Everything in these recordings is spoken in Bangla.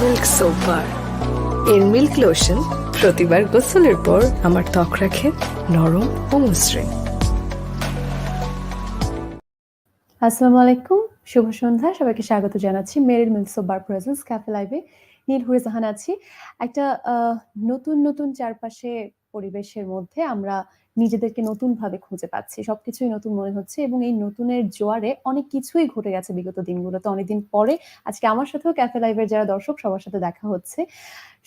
মিল্ক এর মিল্ক লোশন প্রতিবার গোসলের পর আমার ত্বক রাখে নরম ও মসৃণ আসসালামু আলাইকুম শুভ সন্ধ্যা সবাইকে স্বাগত জানাচ্ছি মেরিল অফ বার প্রেজেন্স ক্যাফে লাইভে নীল হুরে জাহান আছি। একটা নতুন নতুন চারপাশে পরিবেশের মধ্যে আমরা নিজেদেরকে নতুন ভাবে খুঁজে পাচ্ছি, সবকিছুই নতুন মনে হচ্ছে এবং এই নতুনের জোয়ারে অনেক কিছুই ঘটে গেছে বিগত দিনগুলোতে অনেকদিন পরে আজকে আমার সাথেও ক্যাফে লাইভের যারা দর্শক, সবার সাথে দেখা হচ্ছে।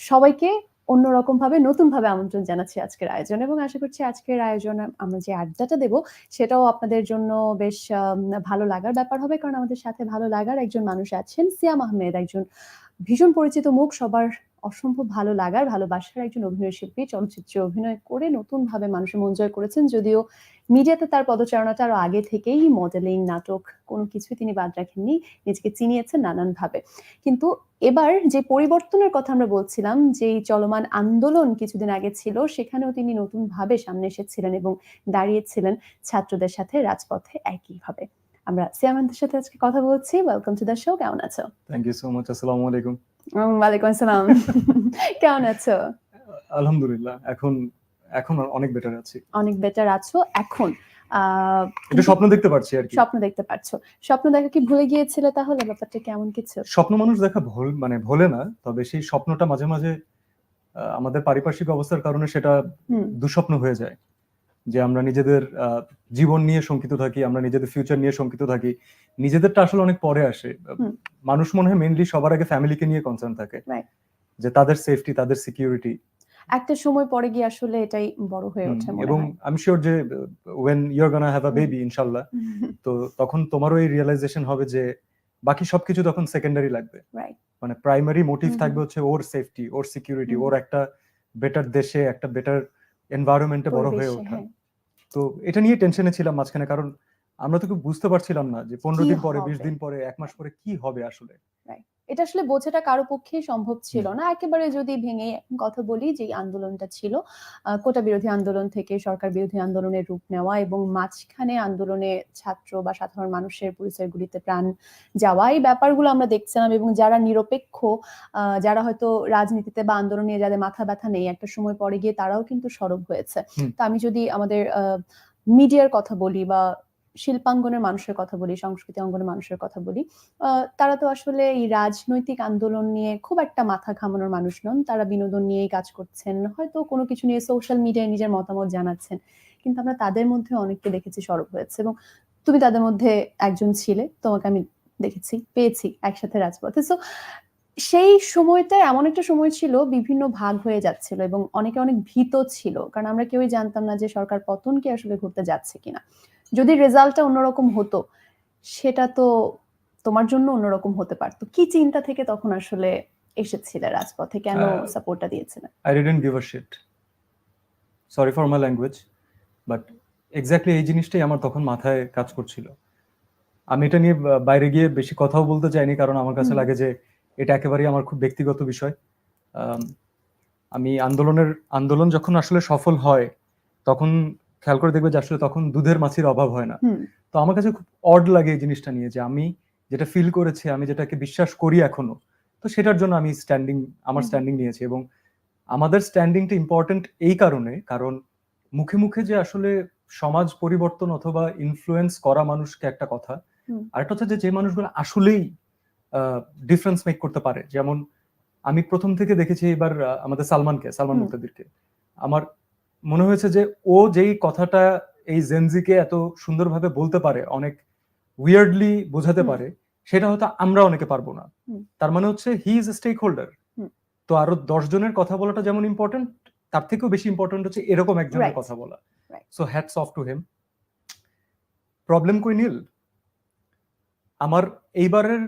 সবাইকে অন্যরকম ভাবে নতুন ভাবে আমন্ত্রণ জানাচ্ছি আজকের আয়োজন এবং আশা করছি আজকের আয়োজন আমরা যে আড্ডাটা দেবো, সেটাও আপনাদের জন্য বেশ ভালো লাগার ব্যাপার হবে। কারণ আমাদের সাথে ভালো লাগার একজন মানুষ আছেন, সিয়াম আহমেদ, একজন ভীষণ পরিচিত মুখ, সবার অসম্ভব ভালো লাগার, ভালোবাসার একজন অভিনয় শিল্পী, চলচ্চিত্রে অভিনয় করে নতুন ভাবে মানুষের মন জয় করেছেন। যদিও মিডিয়াতে তার পদচারণাটা আরও আগে থেকেই মডেলিং, নাটক কোনো কিছুই তিনি বাদ রাখেননি, নিজেকে চিনিয়েছেন নানান ভাবে কিন্তু এবার যে পরিবর্তনের কথা আমরা বলছিলাম যে চলমান আন্দোলন কিছুদিন আগে ছিল, সেখানেও তিনি নতুন ভাবে সামনে এসেছিলেন এবং দাঁড়িয়েছিলেন ছাত্রদের সাথে রাজপথে একইভাবে। আমরা সিয়ামান্তের সাথে আজকে কথা বলছি। ওয়েলকাম টু দ্য শো কেমন আছো? থ্যাংক ইউ সো মাচ আসসালামু আলাইকুম। ওয়ালাইকুম আসসালাম। কেমন আছো? আলহামদুলিল্লাহ এখন এখন অনেক বেটার আছি। অনেক বেটার আছো এখন একটু স্বপ্ন দেখতে পারছি আর কি। স্বপ্ন দেখতে পারছ। স্বপ্ন দেখা কি ভুলে গিয়েছিলে তাহলে? ব্যাপারটা কেমন কিছু? স্বপ্ন মানুষ দেখা ভুল মানে ভোলে না তবে সেই স্বপ্নটা মাঝে মাঝে আমাদের পারিপার্শ্বিক অবস্থার কারণে সেটা দুঃস্বপ্ন হয়ে যায়। যে আমরা নিজেদের জীবন নিয়ে শঙ্কিত থাকি আমরা নিজেদের ফিউচার নিয়ে শঙ্কিত থাকি নিজেদেরটা আসলে অনেক পরে আসে। মানুষ মনে হয় মেনলি সবার আগে ফ্যামিলিকে নিয়ে কনসার্ন থাকে। যে তাদের সেফটি তাদের সিকিউরিটি একটা সময় পরে গিয়ে আসলে এটাই বড় হয়ে ওঠে এবং আমি শিওর যে when you're gonna have a baby ইনশাল্লাহ তো তখন তোমারও এই রিয়েলাইজেশন হবে যে বাকি সবকিছু তখন সেকেন্ডারি লাগবে। রাইট মানে প্রাইমারি মোটিভ থাকবে হচ্ছে ওর সেফটি ওর সিকিউরিটি ওর একটা বেটার দেশে একটা বেটার এনভায়রনমেন্টে বড় হয়ে ওঠা। হ্যাঁ। তো এটা নিয়ে টেনশনে ছিলাম মাঝখানে কারণ আমরা তো বুঝতে পারছিলাম না যে পনেরো দিন পরে বিশ দিন পরে এক মাস পরে কি হবে আসলে? এটা আসলে বোঝাটা কারও পক্ষেই সম্ভব ছিল না। একেবারে যদি ভেঙে কথা বলি যে আন্দোলনটা ছিল কোটা বিরোধী আন্দোলন থেকে সরকার বিরোধী আন্দোলনের রূপ নেওয়া এবং মাঝখানে আন্দোলনে ছাত্র বা সাধারণ মানুষের পরিচয়গুলিতে প্রাণ যাওয়া এই ব্যাপারগুলো আমরা দেখছিলাম এবং যারা নিরপেক্ষ আহ, যারা হয়তো রাজনীতিতে বা আন্দোলন নিয়ে যাদের মাথা ব্যথা নেই একটা সময় পরে গিয়ে তারাও কিন্তু সরব হয়েছে। তো আমি যদি আমাদের মিডিয়ার কথা বলি বা শিল্পাঙ্গনের মানুষের কথা বলি, সংস্কৃতি অঙ্গনের মানুষের কথা বলি তারা তো আসলে এই রাজনৈতিক আন্দোলন নিয়ে খুব একটা মাথা ঘামানোর মানুষ নন। তারা বিনোদন নিয়েই কাজ করছেন। হয়তো কোনো কিছু নিয়ে সোশ্যাল মিডিয়ায় নিজের মতামত জানাচ্ছেন। কিন্তু আমরা তাদের মধ্যে অনেককে দেখেছি সরব হয়েছে এবং তুমি তাদের মধ্যে একজন ছিলে, তোমাকে আমি দেখেছি, পেয়েছি একসাথে রাজপথে। সো সেই সময়টা এমন একটা সময় ছিল, বিভিন্ন ভাগ হয়ে যাচ্ছিল এবং অনেকে অনেক ভীত ছিল। কারণ আমরা কেউই জানতাম না যে সরকার পতন কি আসলে ঘটতে যাচ্ছে কিনা। যদি রেজাল্টটা অন্যরকম হতো সেটা তো তোমার জন্য অন্যরকম হতে পারতো। কি চিন্তা থেকে তখন আসলে এসেছিলে রাজপথে? কেন সাপোর্টটা দিয়েছিলে? I didn't give a shit sorry for my language but exactly এই জিনিসটাই আমার তখন মাথায় কাজ করছিল। আমি এটা নিয়ে বাইরে গিয়ে বেশি কথাও বলতে চাইনি কারণ আমার কাছে লাগে যে এটা একেবারেই আমার খুব ব্যক্তিগত বিষয়। আম, আমি আন্দোলনের আন্দোলন যখন আসলে সফল হয় তখন খেয়াল করে দেখবে যে আসলে তখন দুধের মাছির অভাব হয় না। তো আমার কাছে খুব অড লাগে এই জিনিসটা নিয়ে যে আমি যেটা ফিল করেছি আমি যেটাকে বিশ্বাস করি এখনও তো সেটার জন্য আমি স্ট্যান্ডিং আমার স্ট্যান্ডিং নিয়েছি এবং আমাদের স্ট্যান্ডিংটা ইম্পর্টেন্ট এই কারণে কারণ মুখে মুখে যে আসলে সমাজ পরিবর্তন অথবা ইনফ্লুয়েন্স করা মানুষকে একটা কথা। আরেকটা হচ্ছে যে যে মানুষগুলো আসলেই ডিফারেন্স মেক করতে পারে। যেমন আমি প্রথম থেকে দেখেছি এবার আমাদের সালমানকে সালমান। মুক্তাদিরকে। আমার মনে হয়েছে যে ও যেই কথাটা এই জেনজিকে এত সুন্দরভাবে বলতে পারে অনেক উইয়ার্ডলি বোঝাতে পারে সেটা হয়তো আমরা অনেকে পারব না। তার মানে হচ্ছে হি ইজ স্টেক হোল্ডার তো আরও দশ জনের কথা বলাটা যেমন ইম্পর্টেন্ট তার থেকেও বেশি ইম্পর্টেন্ট হচ্ছে এরকম একজনের. কথা বলা। So hats off to him problem কই নীল? আমার এইবারের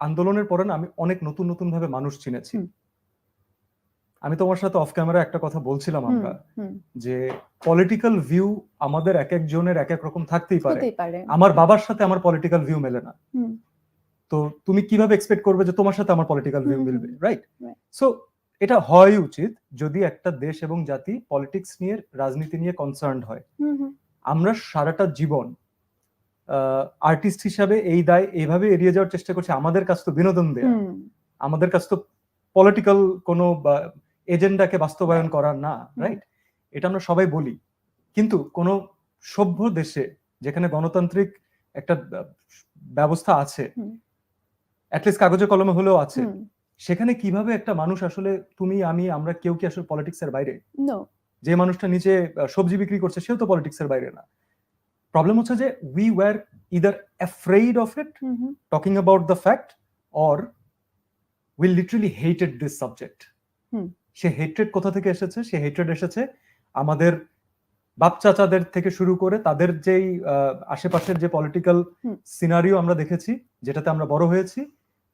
আন্দোলনের পরে না আমি অনেক নতুন নতুন ভাবে মানুষ চিনেছি। আমি তোমার সাথে অফ ক্যামেরা একটা কথা বলছিলাম আমরা যে পলিটিক্যাল ভিউ আমাদের এক একজনের এক এক রকম থাকতেই পারে। আমার বাবার সাথে আমার পলিটিক্যাল ভিউ মেলে না। তো তুমি কীভাবে এক্সপেক্ট করবে যে তোমার সাথে আমার পলিটিক্যাল ভিউ মিলবে রাইট সো এটা হয় উচিত যদি একটা দেশ এবং জাতি পলিটিক্স নিয়ে রাজনীতি নিয়ে কনসার্ন হয়। আমরা সারাটা জীবন আর্টিস্ট হিসাবে এই দায় এইভাবে এড়িয়ে যাওয়ার চেষ্টা করছে। আমাদের কাছ তো বিনোদন দেয়া। আমাদের কাছ তো পলিটিক্যাল কোনো এজেন্ডাকে বাস্তবায়ন করা না রাইট এটা আমরা সবাই বলি। কিন্তু কোন সভ্য দেশে যেখানে গণতান্ত্রিক একটা ব্যবস্থা আছে। অ্যাটলিস্ট কাগজে কলমে হলেও আছে সেখানে কীভাবে একটা মানুষ আসলে তুমি আমি আমরা কেউ কি আসলে পলিটিক্সের বাইরে? যে মানুষটা নিচে সবজি বিক্রি করছে সেও তো পলিটিক্সের বাইরে না। প্রবলেম হচ্ছে যে we were either afraid of it hmm hmm. talking fact or fact or hated literally subject. Say hatred কোথা থেকে এসেছে? সে হেট্রেড এসেছে আমাদের বাপ চাচাদের থেকে শুরু করে তাদের যেই আশেপাশের যে পলিটিক্যাল সিনারিও আমরা দেখেছি যেটাতে আমরা বড় হয়েছি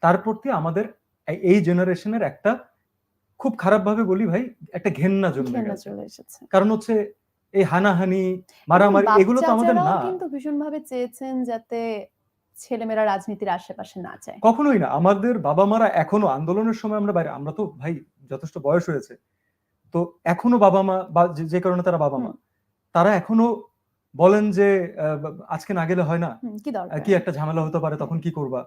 তার প্রতি আমাদের এই- জেনারেশনের একটা খুব খারাপ ভাবে বলি ভাই একটা ঘেন্না জন্মে গেছে। কারণ হচ্ছে এই হানাহানি মারামারি এগুলো তো আমাদের না। কিন্তু ভীষণভাবে চেয়েছেন যাতে ছেলেমেয়েরা রাজনীতির আশেপাশে না যায়। কখনোই না। আমাদের বাবা মারা এখনও আন্দোলনের সময় আমরা বাইরে আমরা তো ভাই যথেষ্ট বয়স হয়েছে। তো এখনও বাবা মা বা যে- কারণে তারা বাবা মা তারা এখনও বলেন যে আজকে না গেলে হয় না? কি একটা ঝামেলা হতে পারে তখন কি করবা?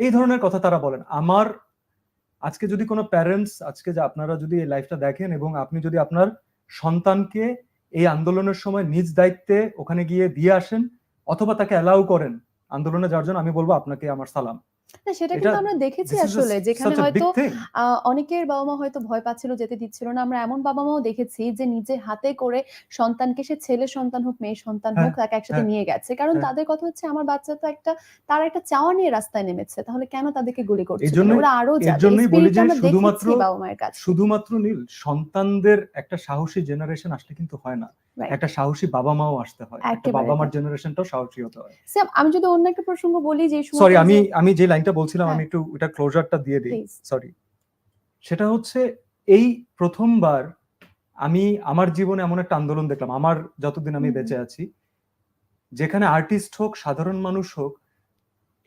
এই ধরনের কথা তারা বলেন। আমার আজকে যদি কোনো প্যারেন্টস আজকে যে আপনারা যদি এই লাইফটা দেখেন এবং আপনি যদি আপনার সন্তানকে এই আন্দোলনের সময় নিজ দায়িত্বে ওখানে গিয়ে দিয়ে আসেন অথবা তাকে অ্যালাউ করেন আন্দোলনে যাওয়ার জন্য আমি বলব আপনাকে আমার সালাম। না সেটা কিন্তু আমরা দেখেছি আসলে যেখানে হয়তো অনেকের বাবা মা হয়তো ভয় পাচ্ছিল যেতে দিচ্ছিল না। আমরা এমন বাবা মাও দেখেছি যে নিজে হাতে করে সন্তানকে সে ছেলে সন্তান হোক মেয়ে সন্তান হোক তাকে একসাথে হ্যাঁ, নিয়ে গেছে। কারণ হ্যাঁ। তাদের কথা হচ্ছে আমার বাচ্চা তো একটা তার একটা চাওয়া নিয়ে রাস্তায় নেমেছে তাহলে কেন তাদেরকে গুলি করছে? ওরা আরও জন্যই বলি যে শুধুমাত্র- বাবা মায়ের কাছে। শুধুমাত্র নীল সন্তানদের একটা সাহসী জেনারেশন আসলে কিন্তু হয় না. একটা সাহসী বাবা মাও আসতে হয়। একটা বাবা মার। জেনারেশনটাও সাহসী হতে হয়। স্যার আমি যদি অন্য একটা প্রসঙ্গ বলি যে সরি আমি আমি যে লাইনটা বলছিলাম হ্যাঁ। আমি একটু এটা ক্লোজারটা দিয়ে দিই। সরি সেটা হচ্ছে এই প্রথমবার আমি আমার জীবনে এমন একটা আন্দোলন দেখলাম। আমার যতদিন আমি। বেঁচে আছি যেখানে আর্টিস্ট হোক সাধারণ মানুষ হোক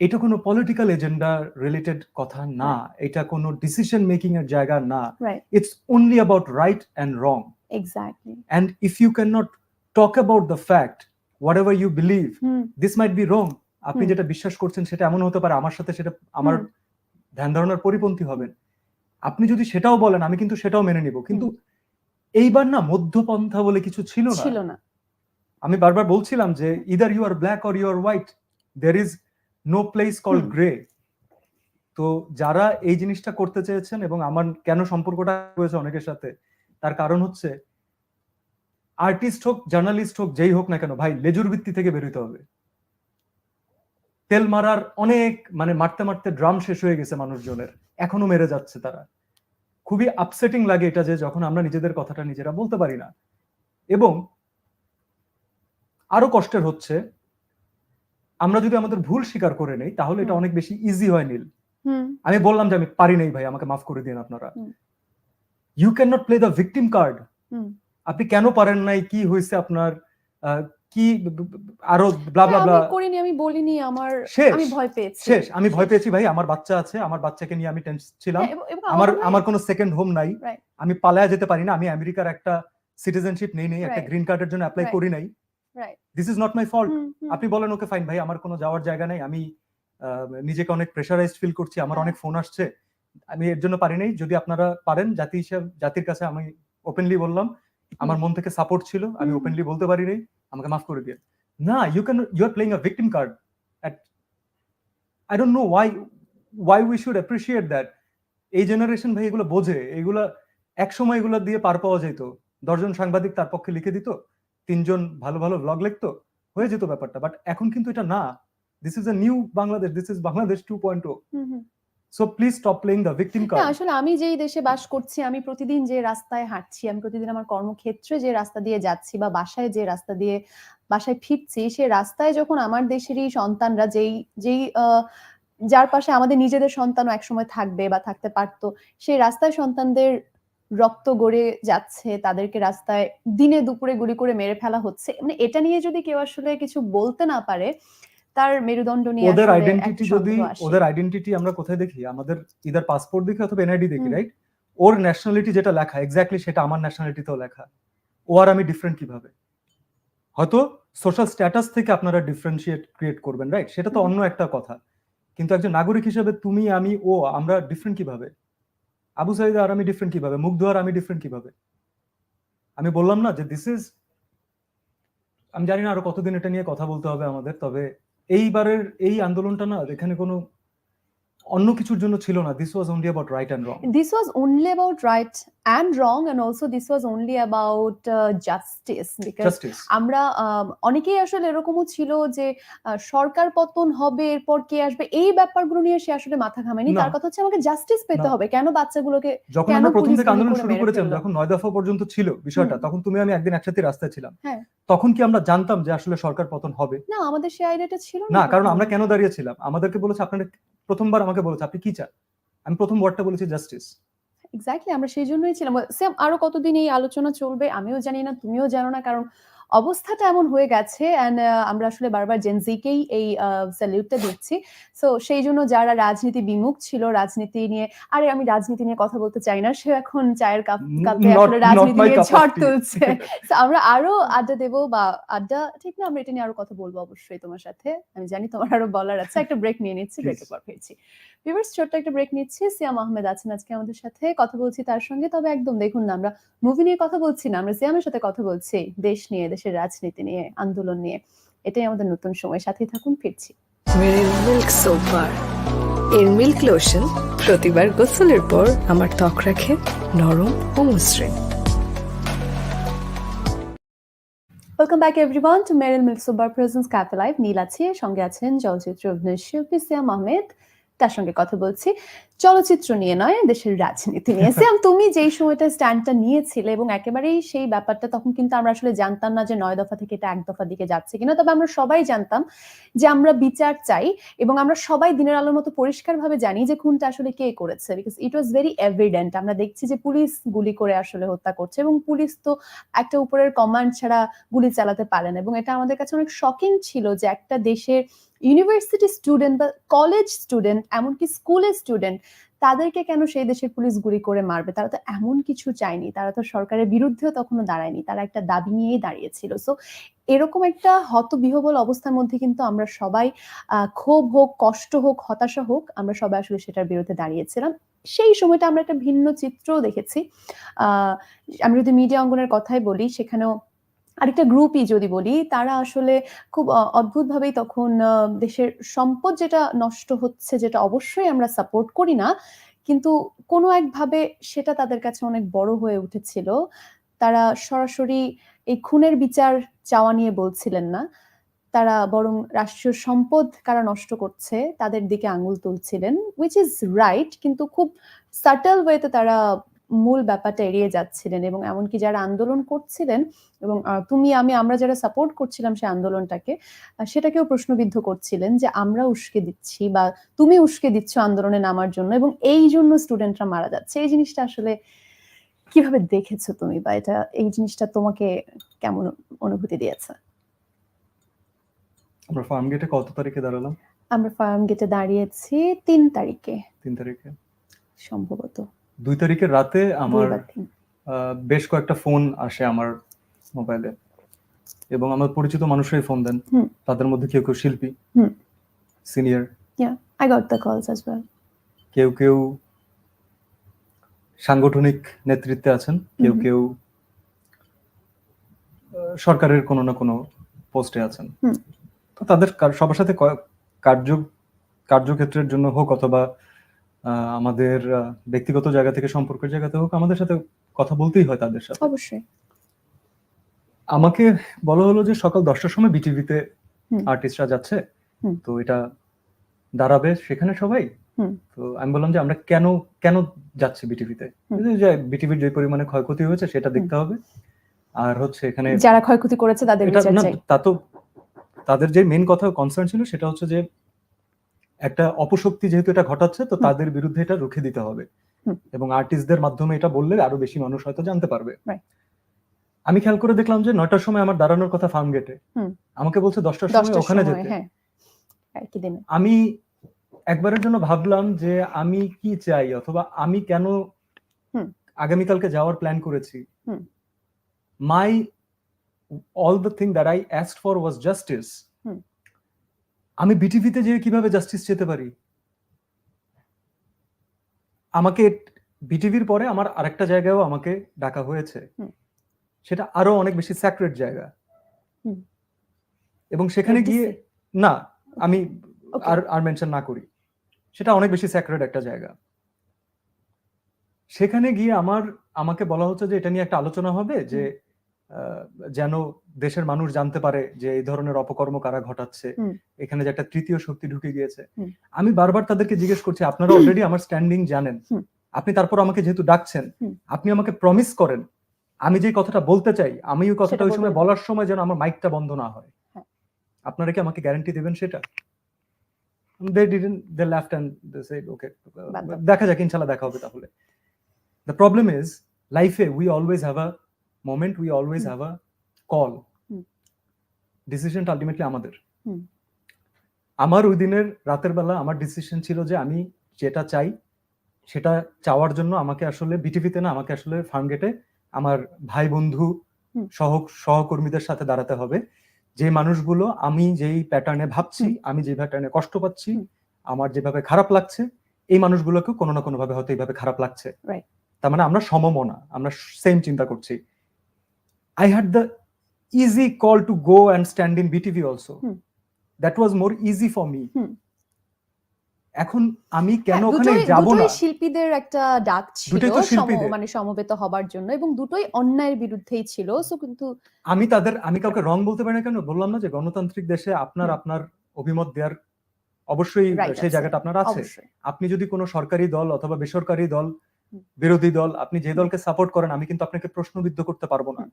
এটা কোনো পলিটিক্যাল এজেন্ডা রিলেটেড কথা না এটা কোনো ডিসিশন মেকিং এর জায়গা না. It's only about right and wrong Exactly. and if you cannot talk about the fact whatever you believe hmm, this might be wrong. আপনি যেটা বিশ্বাস করছেন সেটা এমন হতে পারে আমার সাথে সেটা আমার ধ্যান ধারণার পরিপন্থী হবেন। আপনি যদি সেটাও বলেন আমি কিন্তু সেটাও মেনে নিব। কিন্তু এইবার না মধ্যপন্থা বলে কিছু ছিল না। ছিল না। আমি বারবার বলছিলাম যে either you are black or you are white there is no place called grey তো যারা এই জিনিসটা করতে চেয়েছেন এবং আমার কেন সম্পর্কটা হয়েছে অনেকের সাথে তার কারণ হচ্ছে আর্টিস্ট হোক জার্নালিস্ট হোক যেই হোক না কেন ভাই লেজুর ভিত্তি থেকে বেরোতে হবে। তেল মারার অনেক মানে মারতে মারতে ড্রাম শেষ হয়ে গেছে মানুষজনের। এখনও মেরে যাচ্ছে তারা। খুবই আপসেটিং লাগে এটা যে যখন আমরা নিজেদের কথাটা নিজেরা বলতে পারি না। এবং আরও কষ্টের হচ্ছে আমরা যদি আমাদের ভুল স্বীকার করে নেই তাহলে এটা অনেক বেশি ইজি হয় নীল। আমি বললাম যে আমি পারি নাই ভাই আমাকে মাফ করে দিন আপনারা। You can not play the victim card আপনি কেন পারেন নাই? কি হয়েছে আপনার? কি আরও ব্লা ব্লা করিনি আমি বলিনি আমার শেষ। আমি ভয় পেয়েছি। শেষ। আমি ভয় পেয়েছি ভাই আমার বাচ্চা আছে আমার বাচ্চাকে নিয়ে আমি টেনশন ছিলাম। হ্যাঁ, আমার আমার কোনো সেকেন্ড হোম নাই। আমি পালায়া যেতে পারি না আমি আমেরিকার একটা সিটিজেনশিপ নেই নেই একটা. গ্রিন কার্ডের জন্য অ্যাপ্লাই করি নাই. This is not my fault আপনি বলেন ওকে ফাইন ভাই আমার কোনো যাওয়ার জায়গা নেই। আমি নিজেকে অনেক প্রেশারাইজড ফিল করছি আমার হ্যাঁ। অনেক ফোন আসছে। আমি এর জন্য পারি নাই। যদি আপনারা পারেন জাতি হিসাব জাতির কাছে আমি ওপেনলি বললাম আমার মন থেকে সাপোর্ট ছিল আমি ওপেনলি বলতে পারি নাই। আমাকে মাফ করে দিয়ে না you can you are playing a victim card at I don't know why why we should appreciate that এই জেনারেশন ভাই এগুলো বোঝে। এগুলা এক সময় এগুলো দিয়ে পার পাওয়া যেত দশজন সাংবাদিক তার পক্ষে লিখে দিত। তিনজন ভালো ভালো ব্লগ লিখতো হয়ে যেত ব্যাপারটা। বাট এখন কিন্তু এটা না। This is a new Bangladesh this is Bangladesh two point o. So please stop playing the victim card আসলে আমি যেই দেশে বাস করছি আমি প্রতিদিন যে রাস্তায় হাঁটছি আমি প্রতিদিন আমার কর্মক্ষেত্রে যে রাস্তা দিয়ে যাচ্ছি বা বাসায় যে রাস্তা দিয়ে বাসায় ফিরছি সে রাস্তায় যখন আমার দেশেরই সন্তানরা যেই যেই যার পাশে আমাদের নিজেদের সন্তানও একসময় থাকবে বা থাকতে পারতো সেই রাস্তায় সন্তানদের রক্ত গড়ে যাচ্ছে তাদেরকে রাস্তায় দিনে দুপুরে গুলি করে মেরে ফেলা হচ্ছে। মানে এটা নিয়ে যদি কেউ আসলে কিছু বলতে না পারে তার মেরুদণ্ড নিয়ে ওদের আইডেন্টিটি যদি ওদের আইডেন্টিটি আমরা কোথায় দেখি? আমাদের ইদার পাসপোর্ট দেখি অথবা এনআইডি দেখি রাইট ওর ন্যাশনালিটি যেটা লেখা এক্স্যাক্টলি সেটা আমার ন্যাশনালিটিতেও লেখা। ও আর আমি ডিফারেন্ট কীভাবে? হয়তো সোশ্যাল স্ট্যাটাস থেকে আপনারা ডিফারেন্সিয়েট ক্রিয়েট করবেন রাইট সেটা তো অন্য একটা কথা। কিন্তু একজন নাগরিক হিসেবে তুমি আমি ও আমরা ডিফারেন্ট কীভাবে? আবু সাইদ আর আমি ডিফারেন্ট কীভাবে? মুগ্ধ আর আমি ডিফারেন্ট কীভাবে? আমি বললাম না যে দিস ইজ আমি জানি না আরও কতদিন এটা নিয়ে কথা বলতে হবে আমাদের, তবে এইবারের এই আন্দোলনটা না, এখানে কোনো অন্য কিছুর জন্য ছিল না। This was only about right and wrong about right and wrong and also this was only about uh, justice because justice আমরা আম, অনেকেই আসলে এরকমও ছিল যে সরকার পতন হবে এরপর কে আসবে এই ব্যাপারগুলো নিয়ে সে আসলে মাথা ঘামায়নি। তার কথা হচ্ছে আমাকে জাস্টিস পেতে হবে। কেন বাচ্চাগুলোকে যখন আমরা প্রথম থেকে আন্দোলন শুরু করেছিলাম যখন নয় দফা পর্যন্ত ছিল বিষয়টা তখন তুমি আমি একদিন একসাথে রাস্তায় ছিলাম। হ্যাঁ। তখন কি আমরা জানতাম যে আসলে সরকার পতন হবে? না আমাদের সেই আইডিয়াটা ছিল না কারণ আমরা কেন দাঁড়িয়েছিলাম আমাদেরকে বলেছে আপনারা প্রথমবার আমাকে বলেছে, আপনি কি চান? আমি প্রথম ওয়ার্ডটা বলেছি জাস্টিস এক্স্যাক্টলি আমরা সেই জন্যই ছিলাম। সেম আরও কতদিন এই আলোচনা চলবে, আমিও জানি না, তুমিও জানো না, কারণ অবস্থাটা এমন হয়ে গেছে অ্যান্ড আমরা আসলে বারবার জেনজিকেই এই স্যালিউটটা দিচ্ছি। সো সেই জন্য যারা রাজনীতি বিমুখ ছিল রাজনীতি নিয়ে আরে আমি রাজনীতি নিয়ে কথা বলতে চাই না সে এখন চায়ের কাপ কাপে আসলে রাজনীতি নিয়ে ঝড় তুলছে। আমরা আরও আড্ডা দেবো বা আড্ডা ঠিক না? আমরা এটা নিয়ে আরও কথা বলব অবশ্যই তোমার সাথে। আমি জানি তোমার আরও বলার আছে। একটা ব্রেক নিয়ে নিচ্ছি ব্রেকের পর ফিরছি। ভিউয়ার্স ছোট্ট একটা ব্রেক নিচ্ছি। সিয়াম আহমেদ আছেন আজকে আমাদের সাথে। কথা বলছি তার সঙ্গে। তবে একদম দেখুন না আমরা মুভি নিয়ে কথা বলছি না আমরা সিয়ামের সাথে কথা বলছি। দেশ নিয়ে দেশের রাজনীতি নিয়ে আন্দোলন নিয়ে। এটাই আমাদের নতুন সময়। সাথেই থাকুন ফিরছি। মিল্ক সোপ এর মিল্ক লোশন প্রতিবার গোসলের পর আমার ত্বক রাখে নরম ও মসৃণ। Welcome back everyone to Meril milk super presence cafe live Neel আছে সঙ্গে আছেন চলচ্চিত্র অভিনয় শিল্পী সিয়াম আহমেদ। তার সঙ্গে কথা বলছি। চলচ্চিত্র নিয়ে নয়, দেশের রাজনীতি নিয়ে। সিয়াম তুমি যেই সময়টা স্ট্যান্ডটা নিয়েছিলে এবং একেবারেই সেই ব্যাপারটা তখন কিন্তু আমরা আসলে জানতাম না যে নয় দফা থেকে এটা এক দফা দিকে যাচ্ছে কিনা। তবে আমরা সবাই জানতাম যে আমরা বিচার চাই এবং আমরা সবাই দিনের আলোর মতো পরিষ্কারভাবে জানি যে খুনটা আসলে কে করেছে because it was very evident আমরা দেখছি যে পুলিশ গুলি করে আসলে হত্যা করছে এবং পুলিশ তো একটা উপরের কমান্ড ছাড়া গুলি চালাতে পারেন এবং এটা আমাদের কাছে অনেক শকিং ছিল যে একটা দেশের ইউনিভার্সিটি স্টুডেন্ট বা কলেজ স্টুডেন্ট এমনকি স্কুলের স্টুডেন্ট তাদেরকে কেন সেই দেশের পুলিশ গুলি করে মারবে? তারা তো এমন কিছু চায়নি। তারা তো সরকারের বিরুদ্ধেও তখনও দাঁড়ায়নি। তারা একটা দাবি নিয়েই দাঁড়িয়েছিল। সো এরকম একটা হতবিহবল অবস্থার মধ্যে কিন্তু আমরা সবাই ক্ষোভ হোক, কষ্ট হোক, হতাশা হোক, আমরা সবাই আসলে সেটার বিরুদ্ধে দাঁড়িয়েছিলাম। সেই সময়টা আমরা একটা ভিন্ন চিত্রও দেখেছি। আহ আমি যদি মিডিয়া অঙ্গনের কথাই বলি, সেখানেও আরেকটা গ্রুপই যদি বলি, তারা আসলে খুব অদ্ভুত ভাবেই তখন দেশের সম্পদ যেটা নষ্ট হচ্ছে, যেটা অবশ্যই আমরা সাপোর্ট করি না, কিন্তু কোনো একভাবে সেটা তাদের কাছে অনেক বড় হয়ে উঠেছিল। তারা সরাসরি এই খুনের বিচার চাওয়া নিয়ে বলছিলেন না। তারা বরং রাষ্ট্রীয় সম্পদ কারা নষ্ট করছে, তাদের দিকে আঙুল তুলছিলেন উইচ ইজ রাইট কিন্তু খুব সাটল ওয়েতে তারা মূল ব্যাপারটা এড়িয়ে যাচ্ছিলেন এবং এমনকি যারা আন্দোলন করছিলেন এবং তুমি আমি আমরা যারা সাপোর্ট করছিলাম সেই আন্দোলনটাকে সেটাকেও প্রশ্নবিদ্ধ করছিলেন যে আমরা উস্কে দিচ্ছি বা তুমি উস্কে দিচ্ছ আন্দোলনে নামার জন্য এবং এই জন্য স্টুডেন্টরা মারা যাচ্ছে। এই জিনিসটা আসলে কীভাবে দেখেছ তুমি বা এটা এই জিনিসটা তোমাকে কেমন অনুভূতি দিয়েছে? আমরা ফার্ম গেটে কত তারিখে দাঁড়ালাম? আমরা ফার্ম গেটে দাঁড়িয়েছি তিন তারিখে। তিন তারিখে। সম্ভবত। দুই তারিখের রাতে আমার বেশ কয়েকটা ফোন আসে আমার মোবাইলে। এবং আমার পরিচিত মানুষরাই ফোন দেন। তাদের মধ্যে কেউ কেউ শিল্পী। Senior. I got the calls as well. কেউ কেউ সাংগঠনিক নেতৃত্বে আছেন। কেউ কেউ সরকারের কোনো না কোনো পোস্টে আছেন। তো তাদের সবার সাথে কার্য কার্যক্ষেত্রের জন্য হোক অথবা আমাদের ব্যক্তিগত জায়গা থেকে সম্পর্কের জায়গাতে হোক আমাদের সাথে কথা বলতেই হয় তাদের সাথে। অবশ্যই। আমাকে বলা হলো যে সকাল দশটার সময় বিটিভিতে আর্টিস্টরা যাচ্ছে। তো এটা দাঁড়াবে সেখানে সবাই। তো আমি বললাম যে আমরা কেন কেন যাচ্ছি বিটিভিতে। যে বিটিভির যে পরিমাণে ক্ষয়ক্ষতি হয়েছে সেটা দেখতে হবে। আর হচ্ছে এখানে যারা ক্ষয়ক্ষতি করেছে তাদের বিচার চাই। তা তো তাদের যে মেন কথা কনসার্ন ছিল সেটা হচ্ছে যে একটা অপশক্তি যেহেতু এটা ঘটাচ্ছে তো তাদের বিরুদ্ধে এটা রুখে দিতে হবে। এবং আর্টিস্টদের মাধ্যমে এটা বললে আরও বেশি মানুষ হয়তো জানতে পারবে। আমি খেয়াল করে দেখলাম যে নয়টার সময় আমার দাঁড়ানোর কথা ফার্ম গেটে আমাকে বলছে দশটার সময় ওখানে যেতে। হ্যাঁ। আমি একবারের জন্য ভাবলাম যে আমি কি চাই অথবা আমি কেন আগামীকালকে যাওয়ার প্ল্যান করেছি। মাই all the thing that I asked for was justice. আমি বিটিভিতে যেয়ে কীভাবে জাস্টিস যেতে পারি? আমাকে বিটিভির পরে আমার আরেকটা জায়গায়ও আমাকে ডাকা হয়েছে। সেটা আরও অনেক বেশি স্যাক্রেড জায়গা। এবং সেখানে গিয়ে না আমি আর আর মেনশন না করি। সেটা অনেক বেশি স্যাক্রেড একটা জায়গা। সেখানে গিয়ে আমার আমাকে বলা হচ্ছে যে এটা নিয়ে একটা আলোচনা হবে যে যেন দেশের মানুষ জানতে পারে যে এই ধরনের অপকর্ম কারা ঘটাচ্ছে। এখানে যে একটা তৃতীয় শক্তি ঢুকে গিয়েছে আমি বারবার তাদেরকে জিজ্ঞেস করছি আপনারা অলরেডি আমার স্ট্যান্ডিং জানেন। আপনি তারপর আমাকে যেহেতু ডাকছেন আপনি আমাকে প্রমিস করেন আমি যে কথাটা বলতে চাই আমি ওই কথাটা ওই সময় বলার সময় যেন আমার মাইকটা বন্ধ না হয়। হ্যাঁ। আপনারা কি আমাকে গ্যারান্টি দেবেন সেটা? They didn't they left and they said okay দেখা যাক ইনশাআল্লাহ দেখা হবে তাহলে। দ্য প্রবলেম ইজ লাইফে we always have a moment we always a call hmm. ডিসিশনটা আলটিমেটলি আমাদের হুম। আমার ওই দিনের রাতের বেলা আমার ডিসিশন ছিল যে আমি যেটা চাই সেটা চাওয়ার জন্য আমাকে আসলে বিটিভিতে না আমাকে আসলে ফার্মগেটে আমার ভাই বন্ধু। সহ সহকর্মীদের সাথে দাঁড়াতে হবে যে মানুষগুলো আমি যেই প্যাটার্নে ভাবছি। আমি যে প্যাটার্নে কষ্ট পাচ্ছি। আমার যেভাবে খারাপ লাগছে এই মানুষগুলোকেও কোনো না কোনো ভাবে হয়তো এইভাবে খারাপ লাগছে. তার মানে আমরা সমমনা আমরা সেম চিন্তা করছি I had the easy call to go and stand in BTV also hmm. That was more easy for me hmm. এখন আমি কেন হ্যাঁ, ওখানে যাব না? দুটোই শিল্পীদের একটা ডাক ছিল। মানে সমবেত হবার জন্য এবং দুটোই অন্যায়ের বিরুদ্ধেই ছিল সো কিন্তু আমি তাদের আমি কাউকে রং বলতে পারি না কেন? বললাম না যে গণতান্ত্রিক দেশে আপনার আপনার অভিমত দেওয়ার অবশ্যই সেই জায়গাটা আপনার আছে। আপনি যদি কোনো সরকারি দল অথবা বেসরকারি দল বিরোধী দল আপনি যে দলকে সাপোর্ট করেন আমি কিন্তু আপনাকে প্রশ্নবিদ্ধ করতে পারব না।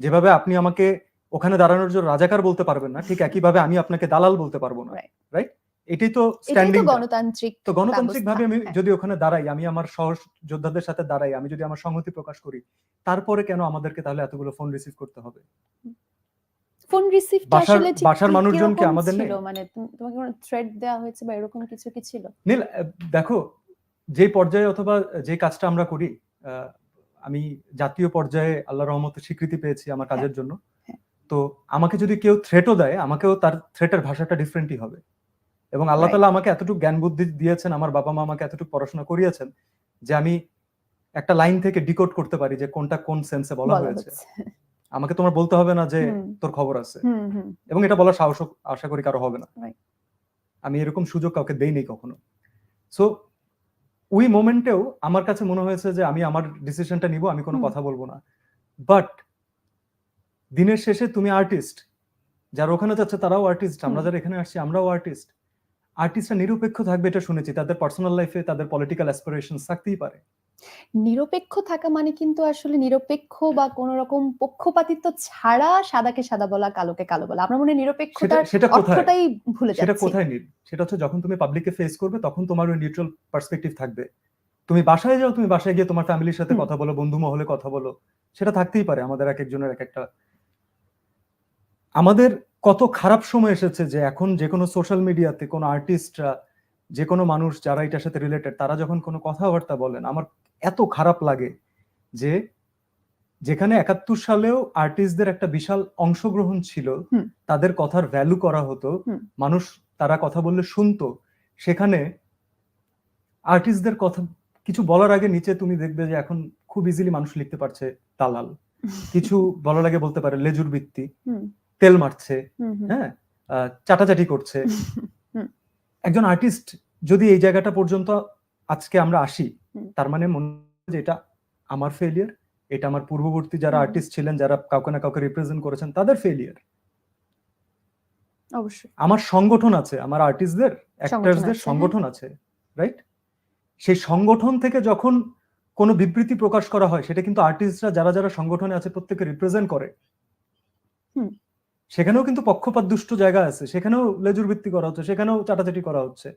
যেভাবে আপনি আমাকে ওখানে দাঁড়ানোর জন্য রাজাকার বলতে পারবেন না ঠিক একইভাবে আমি আপনাকে দালাল বলতে পারব না রাইট এটাই তো স্ট্যান্ডিং গণতান্ত্রিক তো গণতান্ত্রিক ভাবে আমি হ্যাঁ। যদি ওখানে দাঁড়াই আমি আমার সহ যোদ্ধাদের সাথে দাঁড়াই আমি যদি আমার সংহতি প্রকাশ করি তারপরে কেন আমাদেরকে তাহলে এতগুলো ফোন রিসিভ করতে হবে? ফোন রিসিভটা বাসার- আসলে বাসার কি- মানুষজন কি আমাদের নেই? মানে তোমাকে কোনো থ্রেড দেওয়া হয়েছে বা এরকম কিছু কি ছিল? নীল দেখো যে পর্যায়ে অথবা যে কাজটা আমরা করি আমি জাতীয় পর্যায়ে আল্লাহ রহমতে স্বীকৃতি পেয়েছি আমার কাজের জন্য। হ্যাঁ। তো আমাকে যদি কেউ থ্রেটও দেয় আমাকেও তার থ্রেটের ভাষাটা ডিফারেন্টই হবে। এবং আল্লাহ তালা আমাকে এতটুকু জ্ঞান বুদ্ধি দিয়েছেন আমার বাবা মা আমাকে এতটুকু পড়াশোনা করিয়েছেন যে আমি একটা লাইন থেকে ডিকোড করতে পারি যে কোনটা কোন সেন্সে বলা হয়েছে। আমাকে তোমার বলতে হবে না যে তোর খবর আছে। এবং এটা বলার সাহস আশা করি কারও হবে না. আমি এরকম সুযোগ কাউকে দেই নেই কখনো। সো ওই মোমেন্টেও আমার কাছে মনে হয়েছে যে আমি আমার ডিসিশনটা নিব আমি কোনো কথা বলব না। বাট দিনের শেষে তুমি আর্টিস্ট যারা ওখানে যাচ্ছে তারাও আর্টিস্ট আমরা যারা এখানে আসছি আমরাও আর্টিস্ট। আর্টিস্টরা নিরপেক্ষ থাকবে এটা শুনেছি তাদের পার্সোনাল লাইফে তাদের পলিটিক্যাল অ্যাসপিরেশন থাকতেই পারে। নিরপেক্ষ থাকা মানে কিন্তু আসলে নিরপেক্ষ বা কোন রকম পক্ষপাতিত্ব ছাড়া সাদাকে সাদা বলা কালোকে কালো বলা। আমরা মনে নিরপেক্ষতার সেটা কোথায়? অর্থটাই ভুলে সেটা কোথায় সেটা হচ্ছে যখন তুমি পাবলিককে ফেস করবে তখন তোমার ওই নিউট্রাল পার্সপেক্টিভ থাকবে। তুমি বাসায় যাও তুমি বাসায় গিয়ে তোমার ফ্যামিলির সাথে কথা বলো বন্ধু মহলে কথা বলো। সেটা থাকতেই পারে আমাদের এক একজনের এক একটা। আমাদের কত খারাপ সময় এসেছে যে এখন যে কোনো সোশ্যাল মিডিয়াতে কোনো আর্টিস্টরা যে কোনো মানুষ যারা এটার সাথে রিলেটেড তারা যখন কোনো কথাবার্তা বলেন আমার এত খারাপ লাগে যে যেখানে একাত্তর সালেও আর্টিস্টদের একটা বিশাল অংশগ্রহণ ছিল তাদের কথার ভ্যালু করা হতো মানুষ তারা কথা বললে শুনতো সেখানে আর্টিস্টদের কথা কিছু বলার আগে নিচে তুমি দেখবে যে এখন খুব ইজিলি মানুষ লিখতে পারছে দালাল। কিছু বলার আগে বলতে পারে লেজুর বৃত্তি তেল মারছে হ্যাঁ? চাটাচাটি করছে। একজন আর্টিস্ট যদি এই জায়গাটা পর্যন্ত আজকে আমরা আসি তার মানে মনে যে এটা আমার ফেলিয়ার এটা আমার পূর্ববর্তী যারা আর্টিস্ট ছিলেন যারা কাউকে না কাউকে রিপ্রেজেন্ট করেছেন তাদের ফেলিয়ার অবশ্যই। আমার সংগঠন আছে আমার আর্টিস্টদের অ্যাক্টার্সদের সংগঠন আছে রাইট সেই সংগঠন থেকে যখন কোনো বিবৃতি প্রকাশ করা হয় সেটা কিন্তু আর্টিস্টরা যারা যারা সংগঠনে আছে প্রত্যেকে রিপ্রেজেন্ট করে। হুম। সেখানেও কিন্তু পক্ষপাত দুষ্ট জায়গা আছে সেখানেও লেজুর ভিত্তি করা হচ্ছে সেখানেও চাটাচাটি করা হচ্ছে।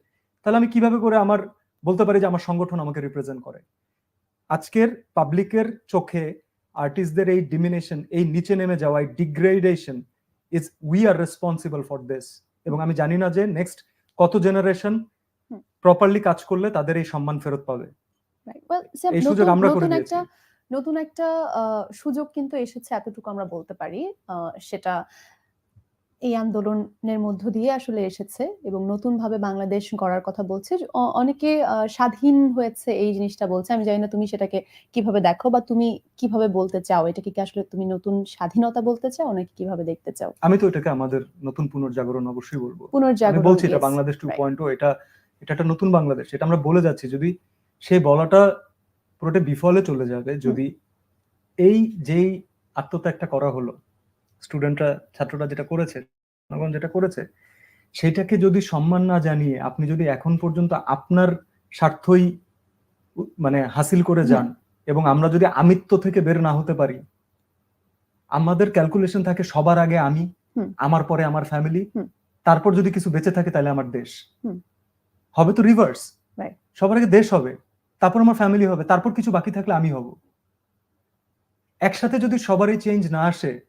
তাহলে আমি কীভাবে করে আমার বলতে পারি যে আমার সংগঠন আমাকে রিপ্রেজেন্ট করে? আজকের পাবলিকের চোখে আর্টিস্টদের এই ডিমিনেশন এই নিচে নেমে যাওয়া এই degradation is we are responsible for this এবং আমি জানি না যে নেক্সট কত জেনারেশন প্রপারলি কাজ করলে তাদের এই সম্মান ফেরত পাবে। এই সুযোগ নতুন- আমরা করে নতুন দিয়েছি। একটা নতুন একটা আহ, সুযোগ কিন্তু এসেছে এতটুকু আমরা বলতে পারি। সেটা এই আন্দোলনের মধ্য দিয়ে আসলে এসেছে এবং নতুন ভাবে বাংলাদেশ গড়ার কথা বলছে। অনেকে স্বাধীন হয়েছে এই জিনিসটা বলছে। আমি জানি না তুমি সেটাকে কীভাবে দেখো বা তুমি কীভাবে বলতে চাও? এটাকে কি আসলে তুমি নতুন স্বাধীনতা বলতে চাও নাকি কীভাবে দেখতে চাও? আমি তো এটাকে আমাদের নতুন পুনর্জাগরণ অবশ্যই বলব। পুনর্জাগরণ বলছি এটা বাংলাদেশ টু. পয়েন্ট এটা এটা একটা নতুন বাংলাদেশ। এটা আমরা বলে যাচ্ছি যদি সেই বলাটা পুরোটা বিফলে চলে যাবে যদি এই যেই আত্মত্যাগটা করা হলো স্টুডেন্টরা ছাত্ররা যেটা করেছে জনগণ যেটা করেছে সেটাকে যদি সম্মান না জানিয়ে আপনি যদি এখন পর্যন্ত আপনার স্বার্থই মানে হাসিল করে যান এবং আমরা যদি আমিত্ব থেকে বের না হতে পারি আমাদের ক্যালকুলেশন থাকে সবার আগে আমি আমার পরে আমার ফ্যামিলি তারপর যদি কিছু বেঁচে থাকে তাহলে আমার দেশ। হবে তো রিভার্স সবার আগে দেশ হবে তারপর আমার ফ্যামিলি হবে তারপর কিছু বাকি থাকলে আমি হব। একসাথে যদি সবারই চেঞ্জ না আসে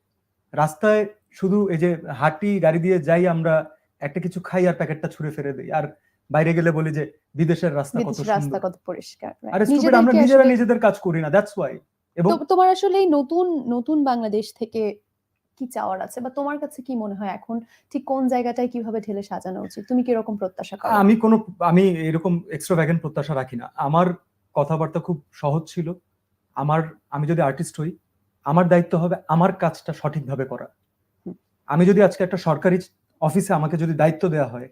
রাস্তায় শুধু এই যে হাঁটি গাড়ি দিয়ে যাই আমরা একটা কিছু খাই আর প্যাকেটটা ছুঁড়ে ফেলে দিই। আর বাইরে গেলে বলি যে বিদেশের রাস্তা কত রাস্তা কত পরিষ্কার. আরে stupid, আমরা নিজেরা নিজেদের কাজ করি না দ্যাটস ওয়াই এবং তোমার আসলে এই নতুন নতুন বাংলাদেশ থেকে কি চাওয়ার আছে? বা তোমার কাছে কি মনে হয় এখন? ঠিক কোন জায়গাটায় কীভাবে ঢেলে সাজানো উচিত? তুমি কি রকম প্রত্যাশা করো? আমি কোনো আমি এরকম এক্সট্রা ভ্যাগেন প্রত্যাশা রাখি না। আমার কথাবার্তা খুব সহজ ছিল। আমার আমি যদি আর্টিস্ট হই আমার দায়িত্ব হবে আমার কাজটা সঠিকভাবে করা। আমি যদি আজকে একটা সরকারি অফিসে আমাকে যদি দায়িত্ব দেওয়া হয়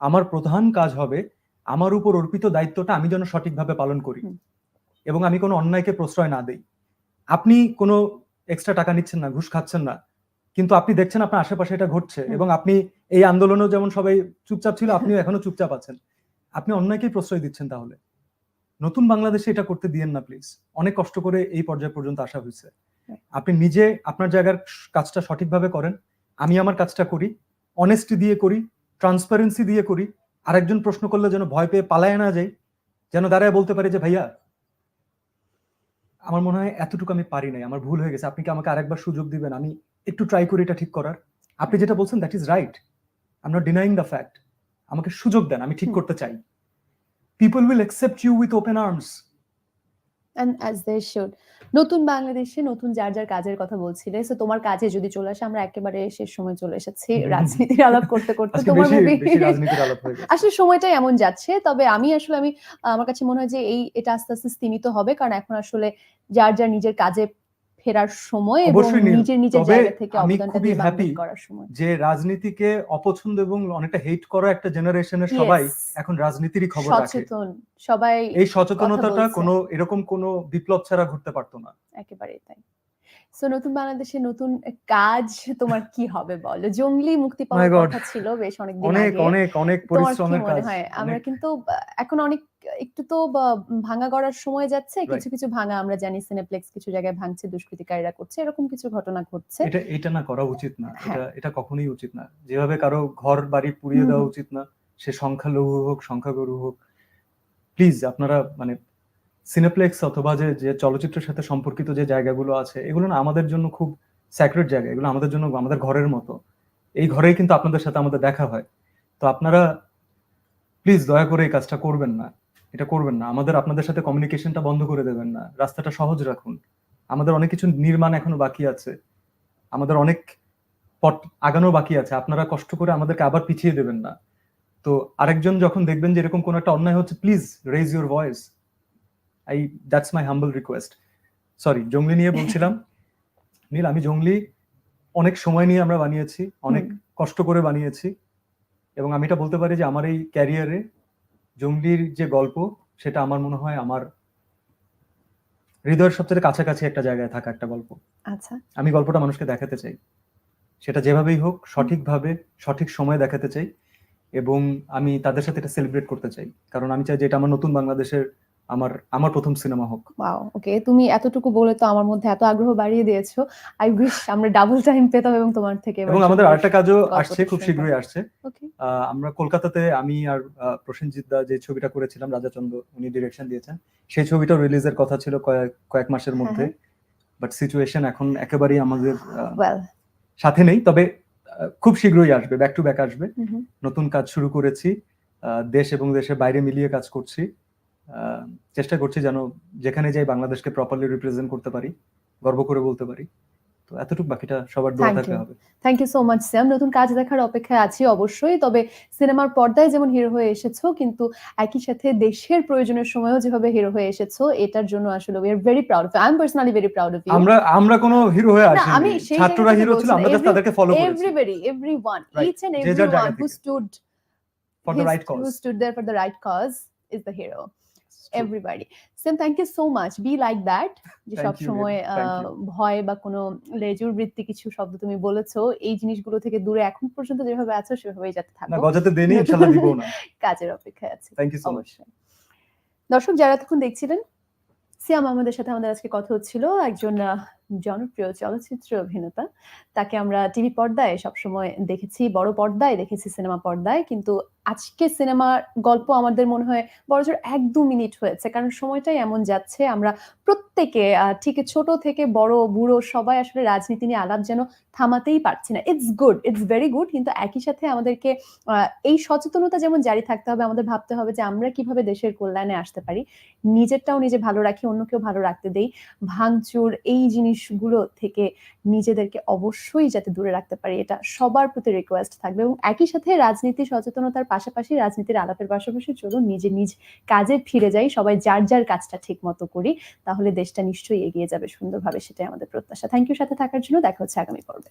আমার প্রধান কাজ হবে আমার উপর অর্পিত দায়িত্বটা আমি যেন সঠিকভাবে পালন করি এবং আমি কোনো অন্যায়কে প্রশ্রয় না দেই। আপনি কোনো এক্সট্রা টাকা নিচ্ছেন না ঘুষ খাচ্ছেন না কিন্তু আপনি দেখছেন আপনার আশেপাশে এটা ঘটছে এবং আপনি এই আন্দোলনেও যেমন সবাই চুপচাপ ছিল আপনিও এখনও চুপচাপ আছেন। আপনি অন্যায়কেই প্রশ্রয় দিচ্ছেন তাহলে। নতুন বাংলাদেশে এটা করতে দিয়েন না প্লিজ অনেক কষ্ট করে এই পর্যায় পর্যন্ত আসা হয়েছে. আপনি নিজে আপনার জায়গার কাজটা সঠিকভাবে করেন আমি আমার কাজটা করি অনেস্টি দিয়ে করি ট্রান্সপারেন্সি দিয়ে করি আরেকজন প্রশ্ন করলে যেন ভয় পেয়ে পালায় না যাই যেন দাঁড়ায় বলতে পারি যে ভাইয়া আমার মনে হয় এতটুকু আমি পারি নাই আমার ভুল হয়ে গেছে আপনি কি আমাকে আরেকবার সুযোগ দিবেন? আমি একটু ট্রাই করি এটা ঠিক করার। আপনি যেটা বলছেন that is right I not denying the fact আমাকে সুযোগ দেন আমি ঠিক করতে চাই। People will accept you with open arms and as they should নতুন বাংলাদেশে নতুন যার যার কাজের কথা বলছিলে সো তোমার কাজে যদি চলে আসে আমরা একেবারে শেষ সময় চলে এসেছি। রাজনীতির আলাপ করতে করতে তোমার মুভি আসলে সময়টাই এমন যাচ্ছে তবে আমি আসলে আমি আমার কাছে মনে হয় যে এই এটা আস্তে আস্তে স্তীমিত হবে কারণ এখন আসলে যার যার নিজের কাজে ফেরার সময় এবং নিজের নিজের জায়গা থেকে অবদানটা বাংলাদেশ করার সময়। যে রাজনীতিকে অপছন্দ এবং অনেকটা হেট করা একটা জেনারেশনের সবাই এখন রাজনীতিরই খবর রাখে। সচেতন সবাই এই সচেতনতাটা কোনো এরকম কোনো বিপ্লব ছাড়া ঘটতে পারতো না। একেবারেই তাই। সো নতুন বাংলাদেশে নতুন কাজ তোমার কি হবে বলো? জঙ্গলি মুক্তি পাওয়ার কথা ছিল বেশ অনেক আগে। অনেক অনেক তোমার কি পরিশ্রমের কাজ। হয়? আমরা কিন্তু এখন অনেক একটু তো ভাঙা গড়ার সময় যাচ্ছে। কিছু কিছু ভাঙা আমরা জানি সিনেপ্লেক্স কিছু জায়গায় ভাঙছে দুষ্কৃতিকারীরা করছে এরকম কিছু ঘটনা ঘটছে। এটা এটা না করা উচিত না। হ্যাঁ। এটা এটা কখনোই উচিত না। যেভাবে কারও ঘর বাড়ি পুড়িয়ে দেওয়া উচিত না সে সংখ্যালঘু হোক সংখ্যাগুরু হোক প্লিজ আপনারা মানে সিনেপ্লেক্স অথবা যে যে চলচ্চিত্রের সাথে সম্পর্কিত যে জায়গাগুলো আছে, এগুলো না আমাদের জন্য খুব স্যাক্রেট জায়গা। এগুলো আমাদের জন্য, আমাদের ঘরের মতো। এই ঘরেই কিন্তু আপনাদের সাথে আমাদের দেখা হয়। তো আপনারা প্লিজ দয়া করে এই কাজটা করবেন না। এটা করবেন না। আমাদের, আপনাদের সাথে কমিউনিকেশনটা বন্ধ করে দেবেন না। রাস্তাটা সহজ রাখুন। আমাদের অনেক কিছু নির্মাণ এখনও বাকি আছে। আমাদের অনেক পট আগানো বাকি আছে। আপনারা কষ্ট করে আমাদেরকে আবার পিছিয়ে দেবেন না। তো আরেকজন যখন দেখবেন যে এরকম কোনো একটা অন্যায় হচ্ছে please raise your voice I that's my humble request sorry জঙ্গলি নিয়ে বলছিলাম। নীল আমি জঙ্গলি অনেক সময় নিয়ে আমরা বানিয়েছি অনেক কষ্ট করে বানিয়েছি এবং আমি এটা বলতে পারি যে আমার এই ক্যারিয়ারে জঙ্গলির যে গল্প সেটা আমার মনে হয় আমার হৃদয়ের সবচেয়ে কাছাকাছি একটা জায়গায় থাকা একটা গল্প। আচ্ছা। আমি গল্পটা মানুষকে দেখাতে চাই। সেটা যেভাবেই হোক সঠিকভাবে সঠিক সময়ে দেখাতে চাই এবং আমি তাদের সাথে এটা সেলিব্রেট করতে চাই। কারণ আমি চাই যে এটা আমার নতুন বাংলাদেশের আমার আমার প্রথম সিনেমা হোক। ওয়াও ওকে তুমি এতটুকু বলে তো আমার মধ্যে এত আগ্রহ বাড়িয়ে দিয়েছ। আই উইশ আমরা ডাবল টাইম পেতাম এবং তোমার থেকে এবং আমাদের আরেকটা কাজও আসছে খুব শীঘ্রই আসছে। আমরা কলকাতাতে আমি আর প্রসেনজিৎ দা যে ছবিটা করেছিলাম রাজাচন্দ্র উনি ডিরেকশন দিয়েছেন। সেই ছবিটা রিলিজের কথা ছিল কয়েক কয়েক মাসের হ্যাঁ, মধ্যে। বাট সিচুয়েশন এখন একেবারেই আমাদের ওয়েল সাথে নেই। তবে খুব শীঘ্রই আসবে ব্যাক টু ব্যাক আসবে। নতুন কাজ শুরু করেছি। দেশ এবং দেশের বাইরে মিলিয়ে কাজ করছি। চেষ্টা করছি যেন যেখানে যাই বাংলাদেশকে প্রপারলি রিপ্রেজেন্ট করতে পারি গর্ব করে বলতে পারি। তো এতটুকু বাকিটা সবার দোয়া you. হবে। Thank you so much Sam নতুন কাজ দেখার অপেক্ষায় আছি অবশ্যই তবে সিনেমার পর্দায় যেমন হিরো হয়ে এসেছ কিন্তু একই সাথে দেশের প্রয়োজনের সময়ও যেভাবে হিরো হয়ে এসেছ এটার জন্য আসলে we are very proud of I am personally very proud of you আমরা আমরা কোনো হিরো হয়ে না, আসিনি। আমি ছাত্ররা হিরো ছিল আমরা Every- তাদেরকে ফলো করেছি। যে যার জায়গা everyone who থেকে। stood for the right cause stood there for the right cause is the hero. Everybody. Same thank you so much be like that যে সব সময়. ভয় বা কোনো লেজুর বৃত্তি কিছু শব্দ তুমি বলেছ এই জিনিসগুলো থেকে দূরে এখন পর্যন্ত যেভাবে আছো সেভাবেই যাতে না থাকো। গজাতে দেনি ইনশাআল্লাহ দিব না। কাজের অপেক্ষায় আছি থ্যাংক ইউ সো মাচ দর্শক যারা তখন দেখছিলেন সিয়াম আমাদের সাথে আমাদের আজকে কথা হচ্ছিল। একজন জনপ্রিয় চলচ্চিত্র অভিনেতা। তাকে আমরা টিভি পর্দায় সবসময় দেখেছি, বড় পর্দায় দেখেছি সিনেমা পর্দায়। কিন্তু আজকে সিনেমার গল্প আমাদের মনে হয় বড়জোর এক দু মিনিট হয়েছে। কারণ সময়টাই এমন যাচ্ছে, আমরা প্রত্যেকে ঠিক ছোট থেকে বড়, বুড়ো সবাই আসলে রাজনীতি নিয়ে আলাপ যেন থামাতেই পারছি না। It's good it's very good কিন্তু একই সাথে আমাদেরকে এই সচেতনতা যেমন জারি থাকতে হবে, আমাদের ভাবতে হবে যে আমরা কীভাবে দেশের কল্যাণে আসতে পারি। নিজেরটাও নিজে ভালো রাখি, অন্যকেও ভালো রাখতে দেই। ভাঙচুর, এই জিনিসগুলো থেকে নিজেদেরকে অবশ্যই যাতে দূরে রাখতে পারি, এটা সবার প্রতি রিকোয়েস্ট থাকবে এবং একই সাথে রাজনীতি সচেতনতার পাশাপাশি রাজনীতির আলাপের পাশাপাশি চলুন নিজে নিজ কাজে ফিরে যাই, সবাই যার যার কাজটা ঠিক মতো করি, তাহলে দেশটা নিশ্চয়ই এগিয়ে যাবে সুন্দরভাবে, সেটাই আমাদের প্রত্যাশা। থ্যাংক ইউ সাথে থাকার জন্য, দেখা হচ্ছে আগামী পর্বে।